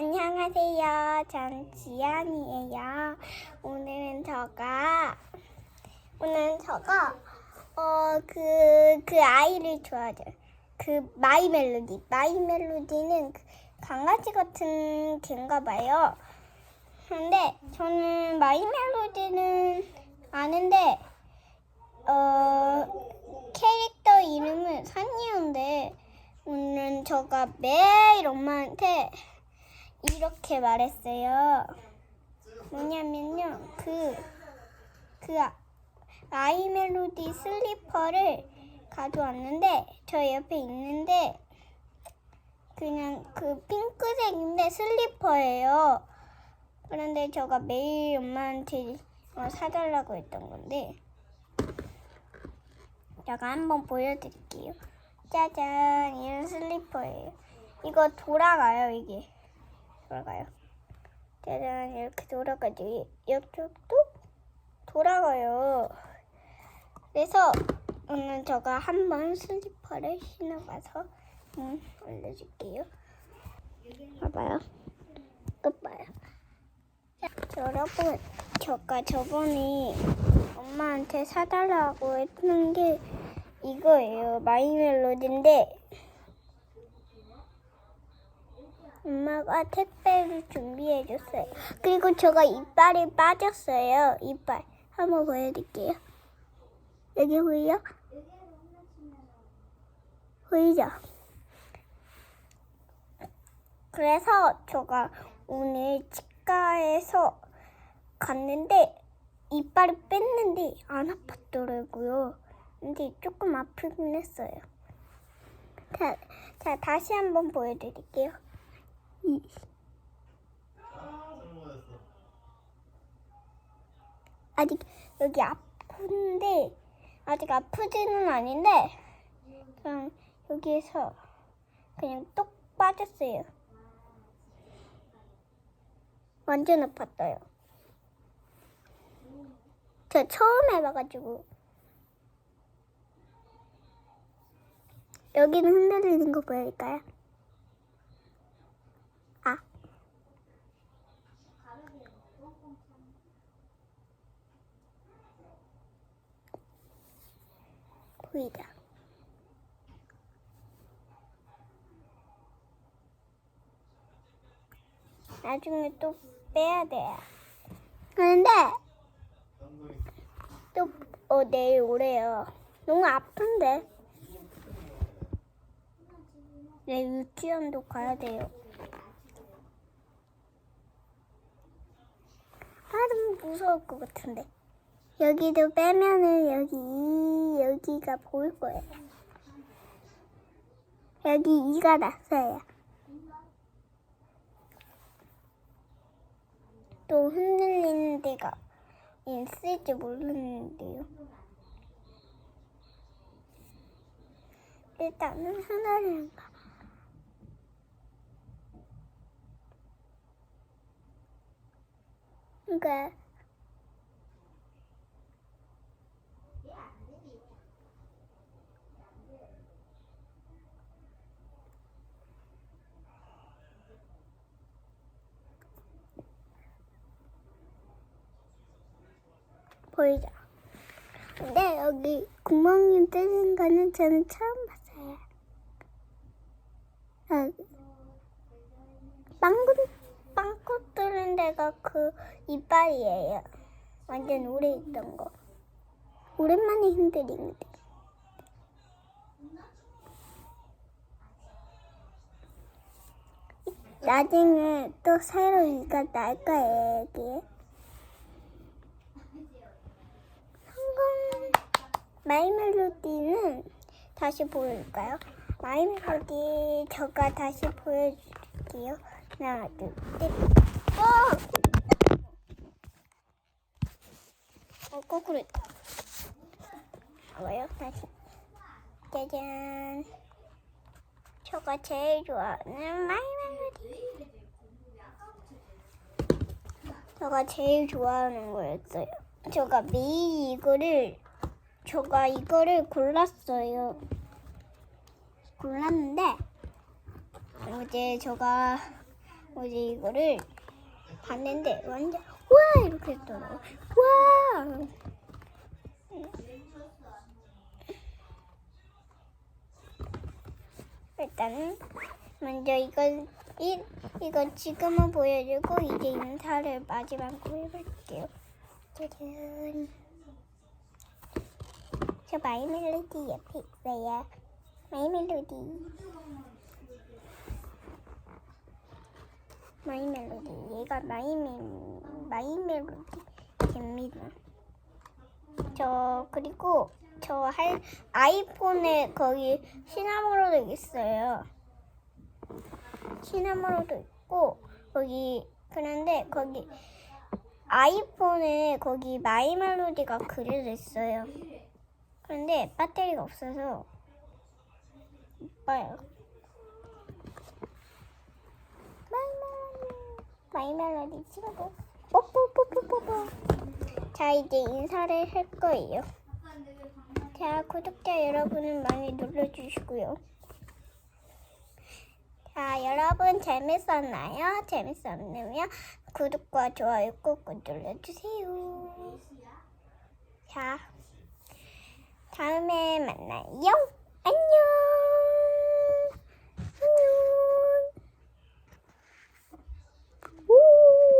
안녕하세요. 전 지안이에요. 오늘은 저가 오늘은 저가 어그 그 아이를 좋아해요. 그 마이 멜로디. 마이 멜로디는 그 강아지 같은 개인가 봐요. 근데 저는 마이 멜로디는 아는데 어 캐릭터 이름은 산이온데 오늘 저가 매일 엄마한테 이렇게 말했어요. 뭐냐면요, 그, 그 아- 아이 멜로디 슬리퍼를 가져왔는데, 저 옆에 있는데, 그냥 그 핑크색인데 슬리퍼예요. 그런데 제가 매일 엄마한테 어, 사달라고 했던 건데, 제가 한번 보여드릴게요. 짜잔, 이런 슬리퍼예요. 이거 돌아가요, 이게. 돌아가요. 짜잔, 이렇게 돌아가죠. 이쪽도 돌아가요. 그래서 오늘 제가 한번 슬리퍼를 신어봐서 음, 알려줄게요. 봐봐요. 끝 봐요. 자, 여러분, 제가 저번에 엄마한테 사달라고 했는 게 이거예요. 마이 멜로디인데 엄마가 택배를 준비해 줬어요. 그리고 제가 이빨이 빠졌어요. 이빨. 한번 보여드릴게요. 여기 보이요? 보이죠? 그래서 제가 오늘 치과에서 갔는데 이빨을 뺐는데 안 아팠더라고요. 근데 조금 아프긴 했어요. 자, 자 다시 한번 보여드릴게요. 이. 아직 여기 아픈데 아직 아프지는 아닌데 그냥 여기에서 그냥 똑 빠졌어요. 완전 아팠어요. 저 처음 해봐가지고 여기는 흔들리는 거 보일까요? 보이죠? 나중에 또 빼야 돼요. 그런데 또 어, 내일 오래요. 너무 아픈데. 내일 유치원도 가야 돼요. 아, 너무 무서울 것 같은데. 여기도 빼면은 여기, 여기가 보일 거예요. 여기 이가 났어요. 또 흔들리는 데가 있을지 모르는데요. 일단은 하나를 가. 그러니까 보이죠? 근데 여기 구멍이 뚫린 거는 저는 처음 봤어요. 여기 빵꾸 빵꾸 뚫린 데가 그 이빨이에요. 완전 오래 있던 거. 오랜만에 흔들리는데. 나중에 또 새로 이가 날 거예요, 여기에. 마이 멜로디는 다시 보여줄까요? 마이 멜로디 저가 다시 보여줄게요. 하나, 둘, 셋. 어! 어, 거꾸로 했다. 봐봐요, 다시. 짜잔. 저가 제일 좋아하는 마이 멜로디. 제가 제일 좋아하는 거였어요. 제가 매일 이거를 제가 이거를 골랐어요. 골랐는데 어제 제가 어제 이거를 봤는데 완전 와 이렇게 했더라고. 와. 일단은 먼저 이걸 이 이거 지금은 보여주고 이제 인사를 마지막으로 해볼게요. 짜잔. 저 마이 멜로디 옆에 있어요. 마이 멜로디. 마이 멜로디. 얘가 마이 멜 마이 멜로디입니다. 저 그리고 저 할 아이폰에 거기 시나모로도 있어요. 시나모로도 있고 거기 그런데 거기 아이폰에 거기 마이 멜로디가 그려져 있어요. 그런데 배터리가 없어서 못 봐요. 마이멜로디 마이 멜로디 친구 뽀뽀뽀뽀뽀뽀 자 이제 인사를 할 거예요. 자 구독자 여러분은 많이 눌러주시고요. 자 여러분 재밌었나요? 재밌었으면 구독과 좋아요 꾹꾹 눌러주세요. 자 다음에 만나요. 안녕.